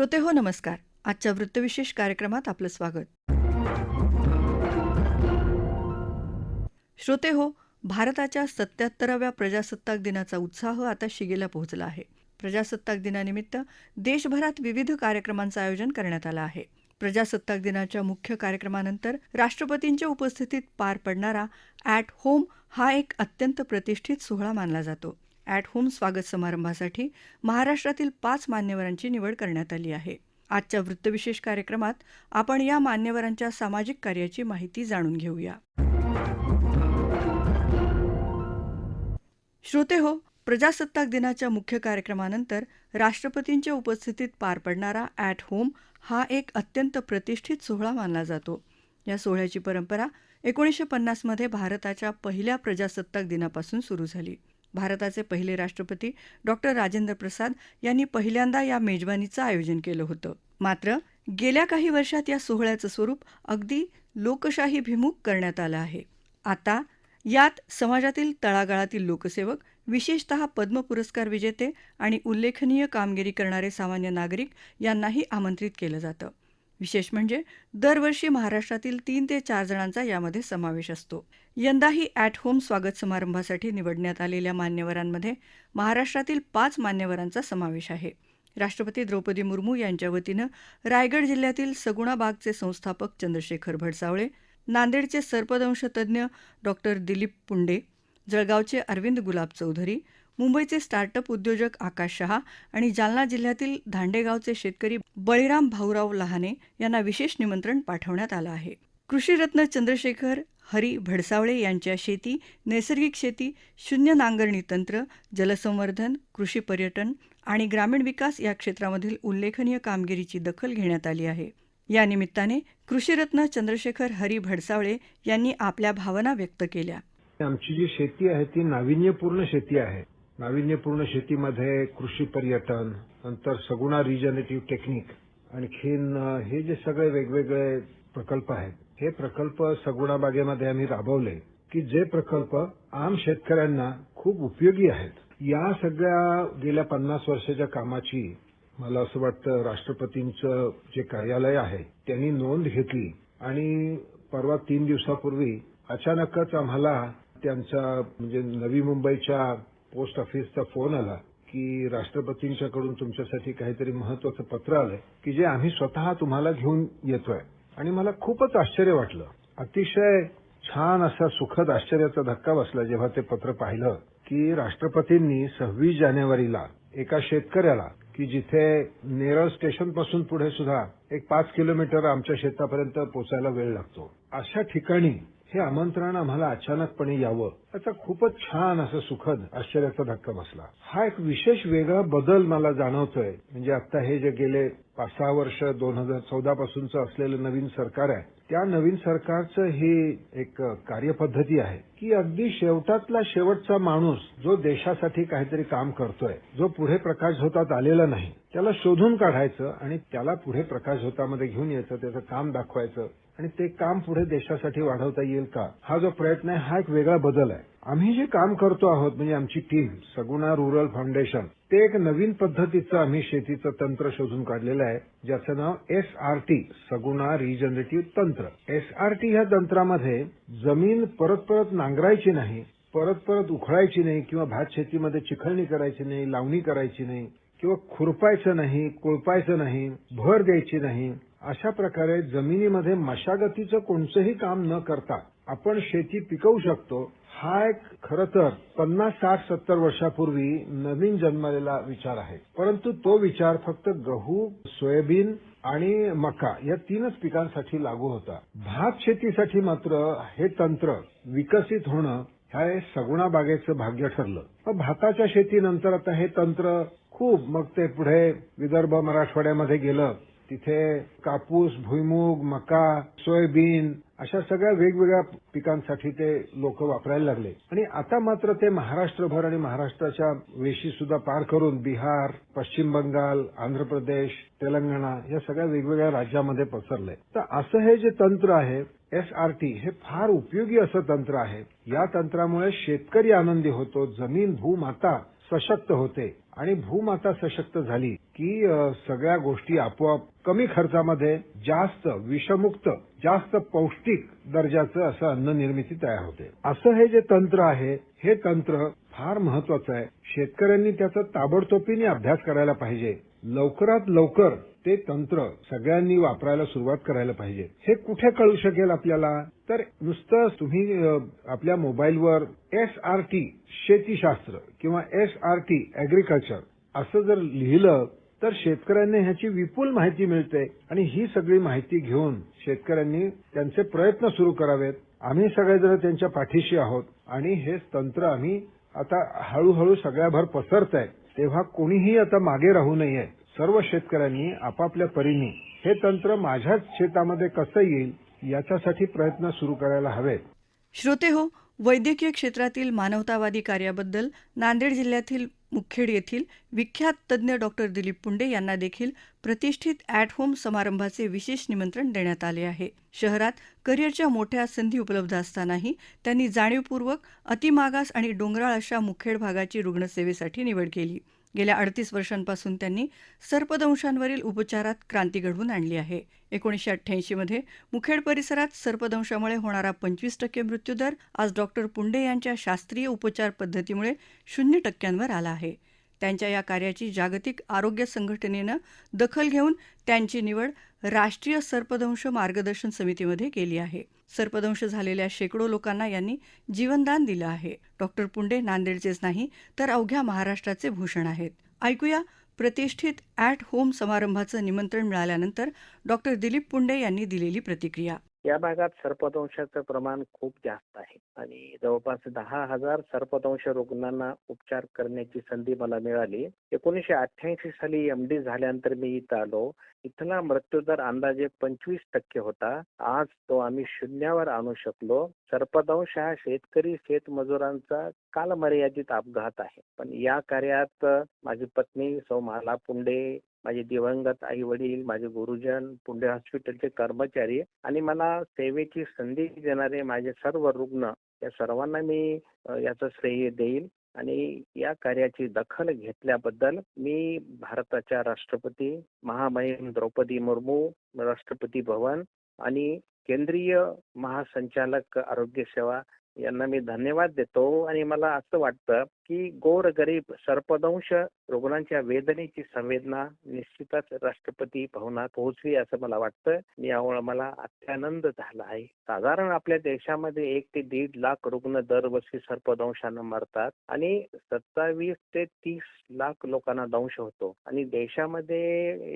श्रोते हो नमस्कार. आजच्या वृत्तविशेष कार्यक्रमात आपलं स्वागत. श्रोते हो भारताच्या सत्याहत्तराव्या प्रजासत्ताक दिनाचा उत्साह आता शिगेला पोहोचला आहे. प्रजासत्ताक दिनानिमित्त देशभरात विविध कार्यक्रमांचं आयोजन करण्यात आलं आहे. प्रजासत्ताक दिनाच्या मुख्य कार्यक्रमानंतर राष्ट्रपतींच्या उपस्थितीत पार पडणारा ॲट होम हा एक अत्यंत प्रतिष्ठित सोहळा मानला जातो. ॲट होम स्वागत समारंभासाठी महाराष्ट्रातील पाच मान्यवरांची निवड करण्यात आली आहे. आजच्या वृत्तविशेष कार्यक्रमात आपण या मान्यवरांच्या सामाजिक कार्याची माहिती जाणून घेऊया. श्रोते हो प्रजासत्ताक दिनाच्या मुख्य कार्यक्रमानंतर राष्ट्रपतींच्या उपस्थितीत पार पडणारा ॲट होम हा एक अत्यंत प्रतिष्ठित सोहळा मानला जातो. या सोहळ्याची परंपरा एकोणीसशे पन्नासमध्ये भारताच्या पहिल्या प्रजासत्ताक दिनापासून सुरू झाली. भारताचे पहिले राष्ट्रपती डॉक्टर राजेंद्र प्रसाद यांनी पहिल्यांदा या मेजवानीचं आयोजन केलं होतं. मात्र गेल्या काही वर्षात या सोहळ्याचं स्वरूप अगदी लोकशाहीभिमुख करण्यात आलं आहे. आता यात समाजातील तळागाळातील लोकसेवक विशेषतः पद्म पुरस्कार विजेते आणि उल्लेखनीय कामगिरी करणारे सामान्य नागरिक यांनाही आमंत्रित केलं जातं. विशेष म्हणजे दरवर्षी महाराष्ट्रातील तीन ते चार जणांचा यामध्ये समावेश असतो. यंदाही ॲट होम स्वागत समारंभासाठी निवडण्यात आलेल्या मान्यवरांमध्ये महाराष्ट्रातील पाच मान्यवरांचा समावेश आहे. राष्ट्रपती द्रौपदी मुर्मू यांच्या वतीनं रायगड जिल्ह्यातील सगुणा बागचे संस्थापक चंद्रशेखर भडसावळे नांदेडचे सर्पदंश तज्ज्ञ डॉक्टर दिलीप पुंडे जळगावचे अरविंद गुलाब चौधरी मुंबईचे स्टार्टअप उद्योजक आकाश शहा आणि जालना जिल्ह्यातील धांडेगावचे शेतकरी बळीराम भाऊराव लहाने यांना विशेष निमंत्रण पाठवण्यात आलं आहे. कृषीरत्न चंद्रशेखर हरी भडसावळे यांच्या शेती नैसर्गिक शेती शून्य नांगरणी तंत्र जलसंवर्धन कृषी पर्यटन आणि ग्रामीण विकास या क्षेत्रामधील उल्लेखनीय कामगिरीची दखल घेण्यात आली आहे. या निमित्ताने कृषीरत्न चंद्रशेखर हरी भडसावळे यांनी आपल्या भावना व्यक्त केल्या. आमची जी शेती आहे ती नाविन्यपूर्ण शेती आहे. नाविन्यपूर्ण शेतीमध्ये कृषी पर्यटन नंतर सगुणा रिजनेटिव्ह टेक्निक आणखीन हे जे सगळे वेगवेगळे प्रकल्प आहेत हे प्रकल्प सगुणा बागेमध्ये आम्ही राबवले की जे प्रकल्प आम शेतकऱ्यांना खूप उपयोगी आहेत. या सगळ्या गेल्या पन्नास वर्षाच्या कामाची मला असं वाटतं राष्ट्रपतींचं जे कार्यालय आहे त्यांनी नोंद घेतली आणि परवा तीन दिवसापूर्वी अचानकच आम्हाला त्यांचा म्हणजे नवी मुंबईच्या पोस्ट ऑफिसचा फोन आला की राष्ट्रपतींच्याकडून तुमच्यासाठी काहीतरी महत्वाचं पत्र आलंय की जे आम्ही स्वतः तुम्हाला घेऊन येतोय. आणि मला खूपच आश्चर्य वाटलं. अतिशय छान असा सुखद आश्चर्याचा धक्का बसला जेव्हा ते पत्र पाहिलं की राष्ट्रपतींनी सव्वीस जानेवारीला एका शेतकऱ्याला की जिथे नेरळ स्टेशनपासून पुढे सुद्धा एक पाच किलोमीटर आमच्या शेतापर्यंत पोचायला वेळ लागतो अशा ठिकाणी हे आमंत्रण आम्हाला अचानकपणे यावं त्याचा खूपच छान असं सुखद आश्चर्याचा धक्का बसला. हा एक विशेष वेगळा बदल मला जाणवतोय. म्हणजे आता हे जे गेले पाच सहा वर्ष दोन हजार चौदा पासूनचं असलेलं नवीन सरकार आहे त्या नवीन सरकारचं ही एक कार्यपद्धती आहे की अगदी शेवटातला शेवटचा माणूस जो देशासाठी काहीतरी काम करतोय जो पुढे प्रकाश होतात आलेला नाही त्याला शोधून काढायचं आणि त्याला पुढे प्रकाश होतामध्ये घेऊन यायचं त्याचं काम दाखवायचं आणि ते काम पुढे देशासाठी वाढवता येईल का? हा जो प्रयत्न आहे हा एक वेगळा बदल आहे. आम्ही जे काम करतो आहोत म्हणजे आमची टीम सगुणा रुरल फाउंडेशन ते एक नवीन पद्धतीचं आम्ही शेतीचं तंत्र शोधून काढलेलं आहे ज्याचं नाव S R T Saguna regenerative तंत्र. एस आर टी ह्या तंत्रामध्ये जमीन परत परत नांगरायची नाही परत परत उखळायची नाही किंवा भात शेतीमध्ये चिखलणी करायची नाही लावणी करायची नाही किंवा खुरपायचं नाही कोळपायचं नाही भर द्यायची नाही अशा प्रकारे जमिनीमध्ये मशागतीचं कोणतंही काम न करता आपण शेती पिकवू शकतो हा एक खरं तर पन्नास साठ सत्तर वर्षापूर्वी नवीन जन्मलेला विचार आहे. परंतु तो विचार फक्त गहू सोयाबीन आणि मका या तीनच पिकांसाठी लागू होता. भात शेतीसाठी मात्र हे तंत्र विकसित होणं हे सगुणा बागेचं भाग्य ठरलं. मग भाताच्या शेतीनंतर आता हे तंत्र खूप मग ते पुढे विदर्भ मराठवाड्यामध्ये गेलं. तिथे कापूस भुईमूग मका सोयाबीन अशा सगळ्या वेगवेगळ्या पिकांसाठी ते लोक वापरायला लागले. आणि आता मात्र ते महाराष्ट्रभर आणि महाराष्ट्राच्या वेशी सुद्धा पार करून बिहार पश्चिम बंगाल आंध्र प्रदेश तेलंगणा या सगळ्या वेगवेगळ्या राज्यामध्ये पसरलंय तर असं हे जे तंत्र आहे एस आर टी हे फार उपयोगी असं तंत्र आहे. या तंत्रामुळे शेतकरी आनंदी होतो जमीन भूमाता सशक्त होते आणि भूमाता सशक्त झाली की सगळ्या गोष्टी आपोआप कमी खर्चामध्ये जास्त विषमुक्त जास्त पौष्टिक दर्जाचं असं अन्न निर्मिती तयार होते. असं हे जे तंत्र आहे हे तंत्र फार महत्वाचं आहे. शेतकऱ्यांनी त्याचा ताबडतोबीने अभ्यास करायला पाहिजे. लवकरात लवकर ते तंत्र सगळ्यांनी वापरायला सुरुवात करायला पाहिजे. हे कुठे कळू शकेल आपल्याला? तर नुसतं तुम्ही आपल्या मोबाईलवर एस आर टी शेतीशास्त्र किंवा एस आर टी अॅग्रिकल्चर असं जर लिहिलं तर शेतकऱ्यांना ह्याची विपुल माहिती मिळते. आणि ही सगळी माहिती घेऊन शेतकऱ्यांनी त्यांचे प्रयत्न सुरू करावेत. आम्ही सगळेजण त्यांच्या पाठीशी आहोत. आणि हे तंत्र आम्ही आता हळूहळू सगळ्याभर पसरत आहे तेव्हा कोणीही आता मागे राहू नये. सर्व शेतकऱ्यांनी आपापल्या परीने हे तंत्र माझ्याच शेतामध्ये कसं येईल याच्यासाठी प्रयत्न सुरू करायला हवेत. श्रोते हो वैद्यकीय क्षेत्रातील मानवतावादी कार्याबद्दल नांदेड जिल्ह्यातील मुखेड येथील विख्यात तज्ज्ञ डॉक्टर दिलीप पुंडे यांना देखील प्रतिष्ठित ॲट होम समारंभाचे विशेष निमंत्रण देण्यात आले आहे. शहरात करिअरच्या मोठ्या संधी उपलब्ध असतानाही त्यांनी जाणीवपूर्वक अतिमागास आणि डोंगराळ अशा मुखेड भागाची रुग्णसेवेसाठी निवड केली. गेल्या अडतीस वर्षांपासून त्यांनी सर्पदंशांवरील उपचारात क्रांती घडवून आणली आहे. एकोणीसशे अठ्ठ्याऐंशीमध्ये मुखेड परिसरात सर्पदंशामुळे होणारा पंचवीस टक्के मृत्यूदर आज डॉक्टर पुंडे यांच्या शास्त्रीय उपचार पद्धतीमुळे शून्य टक्क्यांवर आला आहे. त्यांच्या या कार्याची जागतिक आरोग्य संघटनेनं दखल घेऊन त्यांची निवड राष्ट्रीय सर्पदंश मार्गदर्शन समितीमध्ये केली आहे. सर्पदंश झालेल्या शेकडो लोकांना यांनी जीवनदान दिलं आहे. डॉक्टर पुंडे नांदेडचेच नाही तर अवघ्या महाराष्ट्राचे भूषण आहेत. ऐकूया प्रतिष्ठित ॲट होम समारंभाचं निमंत्रण मिळाल्यानंतर डॉक्टर दिलीप पुंडे यांनी दिलेली प्रतिक्रिया. या भागात सर्पदंशाचं प्रमाण खूप जास्त आहे. आणि जवळपास दहा हजार सर्पदंश रुग्णांना उपचार करण्याची संधी मला मिळाली. एकोणीसशे अठ्ठ्याऐंशी साली एमडी झाल्यानंतर मी इथं आलो. इथला मृत्यूदर अंदाजे पंचवीस टक्के होता. आज तो आम्ही शून्यावर आणू शकलो. सर्पदंश हा शेतकरी शेतमजुरांचा कालमर्यादित अपघात आहे. पण या कार्यात माझी पत्नी सौ माला पुंडे माझे दिवंगत आई वडील माझे गुरुजन पुंडे हॉस्पिटलचे कर्मचारी आणि मला सेवेची संधी देणारे माझे सर्व रुग्ण या सर्वांना मी याचं श्रेय देईल आणि या कार्याची दखल घेतल्याबद्दल मी भारताच्या राष्ट्रपती महामहिम द्रौपदी मुर्मू राष्ट्रपती भवन आणि केंद्रीय महासंचालक आरोग्य सेवा यांना मी धन्यवाद देतो. आणि मला असं वाटतं की गोर गरीब सर्पदंश रुग्णांच्या वेदनेची संवेदना निश्चितच राष्ट्रपती भवनात पोहोचली असं मला वाटतं. यामुळे मला अत्यानंद झाला आहे. साधारण आपल्या देशामध्ये एक ते दीड लाख रुग्ण दरवर्षी सर्पदंशानं मरतात आणि सत्तावीस ते तीस लाख लोकांना दंश होतो. आणि देशामध्ये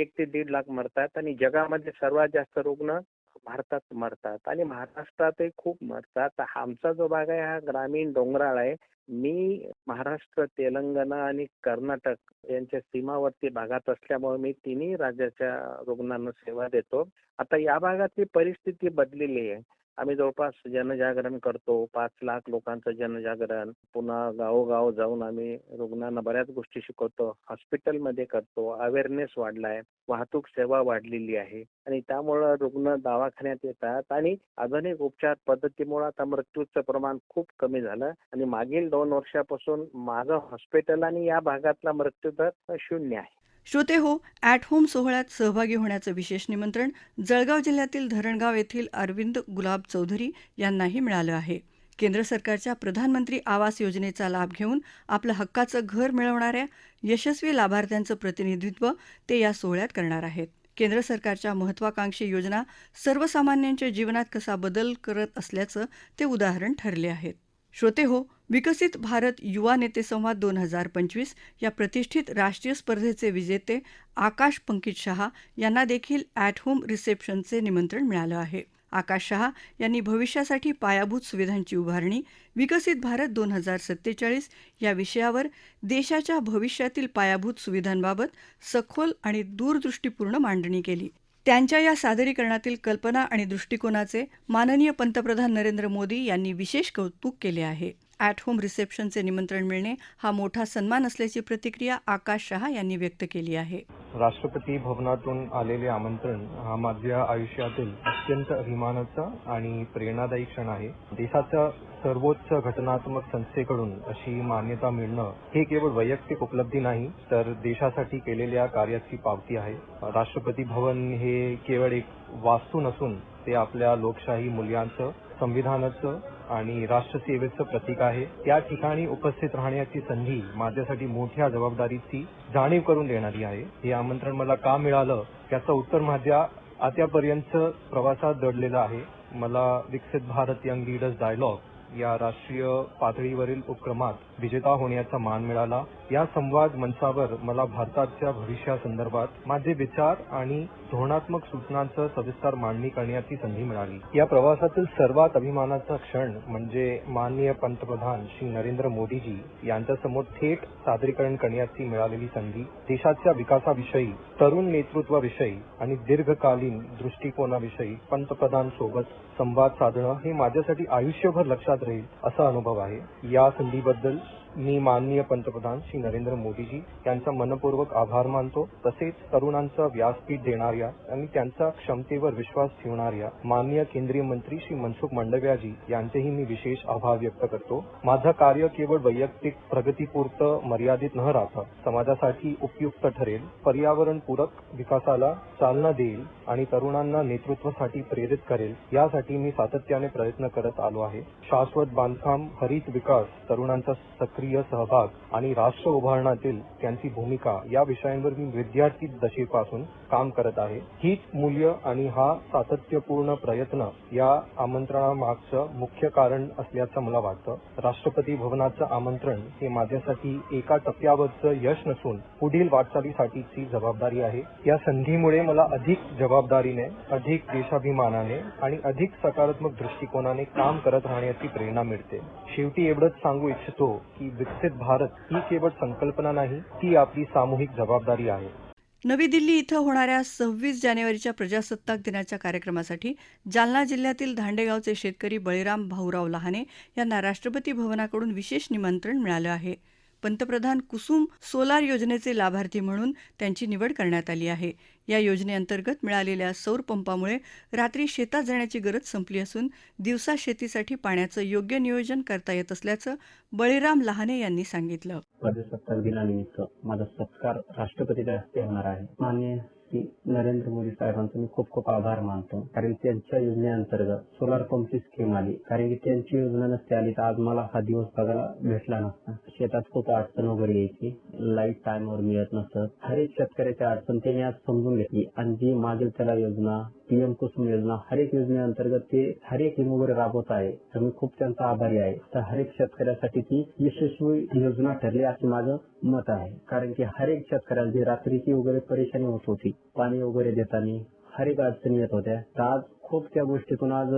एक ते दीड लाख मरतात आणि जगामध्ये सर्वात जास्त रुग्ण भारतात मरतात आणि महाराष्ट्रातही खूप मरतात. आमचा जो भाग आहे हा ग्रामीण डोंगराळ आहे. मी महाराष्ट्र तेलंगणा आणि कर्नाटक यांच्या सीमावर्ती भागात असल्यामुळे मी तिन्ही राज्याच्या रुग्णांना सेवा देतो. आता या भागातली परिस्थिती बदलेली आहे. आम्ही जवळपास जनजागरण करतो. पाच लाख लोकांचं जनजागरण. पुन्हा गावोगाव जाऊन आम्ही रुग्णांना बऱ्याच गोष्टी शिकवतो. हॉस्पिटलमध्ये करतो. अवेअरनेस वाढलाय. वाहतूक सेवा वाढलेली आहे. आणि त्यामुळं रुग्ण दवाखान्यात येतात. आणि आधुनिक उपचार पद्धतीमुळे आता मृत्यूचं प्रमाण खूप कमी झालं. आणि मागील दोन वर्षापासून माझं हॉस्पिटल आणि या भागातला मृत्यूदर शून्य आहे. श्रोते हो ॲट होम सोहळ्यात सहभागी होण्याचं विशेष निमंत्रण जळगाव जिल्ह्यातील धरणगाव येथील अरविंद गुलाब चौधरी यांनाही मिळालं आहे. केंद्र सरकारच्या प्रधानमंत्री आवास योजनेचा लाभ घेऊन आपलं हक्काचं घर मिळवणाऱ्या यशस्वी लाभार्थ्यांचं प्रतिनिधित्व ते या सोहळ्यात करणार आहेत. केंद्र सरकारच्या महत्वाकांक्षी योजना सर्वसामान्यांच्या जीवनात कसा बदल करत असल्याचं ते उदाहरण ठरले आहेत. श्रोते हो विकसित भारत युवा नेते संवाद दोन हजार पंचवीस या प्रतिष्ठित राष्ट्रीय स्पर्धेचे विजेते आकाश पंकित शहा यांना देखील ॲट होम रिसेप्शनचे निमंत्रण मिळालं आहे. आकाश शहा यांनी भविष्यासाठी पायाभूत सुविधांची उभारणी विकसित भारत दोन हजार सत्तेचाळीस या विषयावर देशाच्या भविष्यातील पायाभूत सुविधांबाबत सखोल आणि दूरदृष्टीपूर्ण मांडणी केली. त्यांच्या या सादरीकरणातील कल्पना आणि दृष्टिकोनाचे माननीय पंतप्रधान नरेंद्र मोदी यांनी विशेष कौतुक केले आहे. ॲट होम रिसेप्शनचे निमंत्रण मिळणे हा मोठा सन्मान असल्याची प्रतिक्रिया आकाश शहा यांनी व्यक्त केली आहे. राष्ट्रपती भवनातून आलेले आमंत्रण हा माझ्या आयुष्यातील अत्यंत अभिमानाचा आणि प्रेरणादायी क्षण आहे. देशाच्या सर्वोच्च घटनात्मक संस्थेकडून अशी मान्यता मिळणं हे केवळ वैयक्तिक उपलब्धी नाही तर देशासाठी केलेल्या कार्याची पावती आहे. राष्ट्रपती भवन हे केवळ एक वास्तू नसून ते आपल्या लोकशाही मूल्यांचं संविधानाचं आणि राष्ट्रसेवेचं प्रतीक आहे. त्या ठिकाणी उपस्थित राहण्याची संधी माझ्यासाठी मोठ्या जबाबदारीची जाणीव करून देणारी आहे. हे आमंत्रण मला का मिळालं त्याचं उत्तर माझ्या आतापर्यंत प्रवासात दडलेलं आहे. मला विकसित भारत यंग लीडर्स डायलॉग या राष्ट्रीय पातळीवरील उपक्रमात विजेता होण्याचा मान मिळाला. या संवाद मंचावर मला भारताच्या भविष्यासंदर्भात माझे विचार आणि धोरणात्मक सूचनांचं सविस्तर मांडणी करण्याची संधी मिळाली. या प्रवासातील सर्वात अभिमानाचा क्षण म्हणजे माननीय पंतप्रधान श्री नरेंद्र मोदीजी यांच्यासमोर थेट सादरीकरण करण्याची मिळालेली संधी देशाच्या विकासाविषयी तरुण नेतृत्वाविषयी आणि दीर्घकालीन दृष्टिकोनाविषयी पंतप्रधान सोबत संवाद साधणं हे माझ्यासाठी आयुष्यभर लक्षात राहील असा अनुभव आहे. या संधीबद्दल मी माननीय पंतप्रधान श्री नरेंद्र मोदीजी यांचा मनपूर्वक आभार मानतो. तसेच तरुणांचा व्यासपीठ देणाऱ्या आणि त्यांच्या क्षमतेवर विश्वास ठेवणाऱ्या माननीय केंद्रीय मंत्री श्री मनसुख मंडव्याजी यांचेही मी विशेष आभार व्यक्त करतो. माझं कार्य केवळ वैयक्तिक प्रगतीपुरतं मर्यादित न राहता समाजासाठी उपयुक्त ठरेल पर्यावरणपूरक विकासाला चालना देईल आणि तरुणांना नेतृत्वासाठी प्रेरित करेल यासाठी मी सातत्याने प्रयत्न करत आलो आहे. शाश्वत बांधकाम हरित विकास तरुणांचा सक्रिय सहभाग आणि राष्ट्र उभारण्यातील त्यांची भूमिका या विषयांवर मी विद्यार्थी दशेपासून काम करत आहे. हीच मूल्य आणि हा सातत्यपूर्ण प्रयत्न या आमंत्रणामागचं मुख्य कारण असल्याचं मला वाटतं. राष्ट्रपती भवनाचं आमंत्रण हे माझ्यासाठी एका टप्प्यावरचं यश नसून पुढील वाटचालीसाठीची जबाबदारी आहे. या संधीमुळे मला अधिक जबाबदारीने अधिक देशाभिमानाने आणि अधिक सकारात्मक दृष्टिकोनाने काम करत राहण्याची प्रेरणा मिळते. शेवटी एवढंच सांगू इच्छितो की विकसित भारत ही केवळ संकल्पना नाही ती आपली सामूहिक जबाबदारी आहे. नवी दिल्ली इथं होणाऱ्या सव्वीस जानेवारीच्या प्रजासत्ताक दिनाच्या कार्यक्रमासाठी जालना जिल्ह्यातील धांडेगावचे शेतकरी बळीराम भाऊराव लहाने यांना राष्ट्रपती भवनाकडून विशेष निमंत्रण मिळालं आहे. पंतप्रधान कुसुम सोलार योजनेचे लाभार्थी म्हणून त्यांची निवड करण्यात आली आहे. या योजनेअंतर्गत मिळालेल्या सौर पंपामुळे रात्री शेतात जाण्याची गरज संपली असून दिवसा शेतीसाठी पाण्याचं योग्य नियोजन करता येत असल्याचं बळीराम लहाने यांनी सांगितलं. प्रजासत्ताक दिनानिमित्त माझा सत्कार राष्ट्रपतीच्या हस्ते होणार आहे. माननीय श्री नरेंद्र मोदी साहेबांचं मी खूप खूप आभार मानतो. कारण त्यांच्या योजनेअंतर्गत सोलार पंपची स्कीम आली. कारण की त्यांची योजना नसती आली तर आज मला हा दिवस बघायला भेटला नसता. शेतात खूप अडचण वगैरे यायची. लाइट टाइमवर मिळत नसत. हर एक शेतकऱ्याची अडचण त्यांनी आज समजून घेतली. आणि जी मागील त्याला योजना पीएम कुसुम योजना हर एक योजनेअंतर्गत ते हर एक वगैरे राबवत आहे. तर मी खूप त्यांचा आभारी आहे. तर हर एक शेतकऱ्यासाठी ती यशस्वी योजना ठरली असं माझं मत आहे. कारण की हर एक शेतकऱ्याला जी रात्रीची वगैरे परेशानी होत होती पाणी वगैरे देताना हर एक अडचणी येत होत्या. तर आज खूप त्या गोष्टीतून आज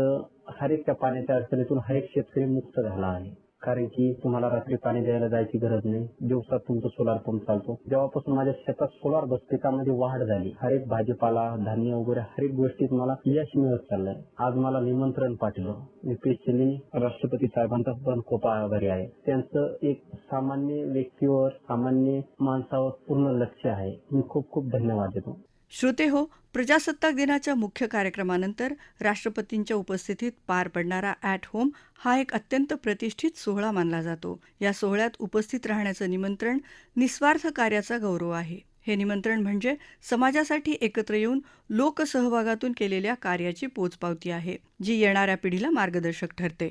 हर एक त्या पाण्याच्या अडचणीतून हर एक शेतकरी मुक्त झाला आहे. कारण की तुम्हाला रात्री पाणी द्यायला जायची गरज नाही. दिवसात तुमचा सोलार पंप चालतो. जेव्हापासून माझ्या शेतात सोलार बस पिकामध्ये वाढ झाली हर एक भाजीपाला धान्य वगैरे हर एक गोष्टीत मला यश मिळत चाललंय. आज मला निमंत्रण पाठवलं. मी स्पेशली राष्ट्रपती साहेबांचा पण खूप आभारी आहे. त्यांचं एक सामान्य व्यक्तीवर सामान्य माणसावर पूर्ण लक्ष आहे. मी खूप खूप धन्यवाद देतो. श्रोते हो प्रजासत्ताक दिनाच्या मुख्य कार्यक्रमानंतर राष्ट्रपतींच्या उपस्थितीत पार पडणारा ॲट होम हा एक अत्यंत प्रतिष्ठित सोहळा मानला जातो. या सोहळ्यात उपस्थित राहण्याचं निमंत्रण निस्वार्थ कार्याचा गौरव आहे. हे निमंत्रण म्हणजे समाजासाठी एकत्र येऊन लोकसहभागातून केलेल्या कार्याची पोचपावती आहे जी येणाऱ्या पिढीला मार्गदर्शक ठरते.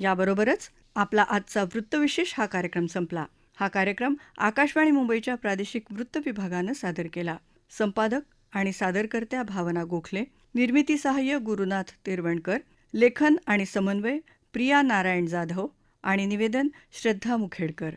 याबरोबरच आपला आजचा वृत्तविशेष हा कार्यक्रम संपला. हा कार्यक्रम आकाशवाणी मुंबईच्या प्रादेशिक वृत्त विभागानं सादर केला. संपादक आणि सादरकर्त्या भावना गोखले निर्मिती सहाय्य गुरुनाथ तिरवणकर लेखन आणि समन्वय प्रिया नारायण जाधव आणि निवेदन श्रद्धा मुखेडकर.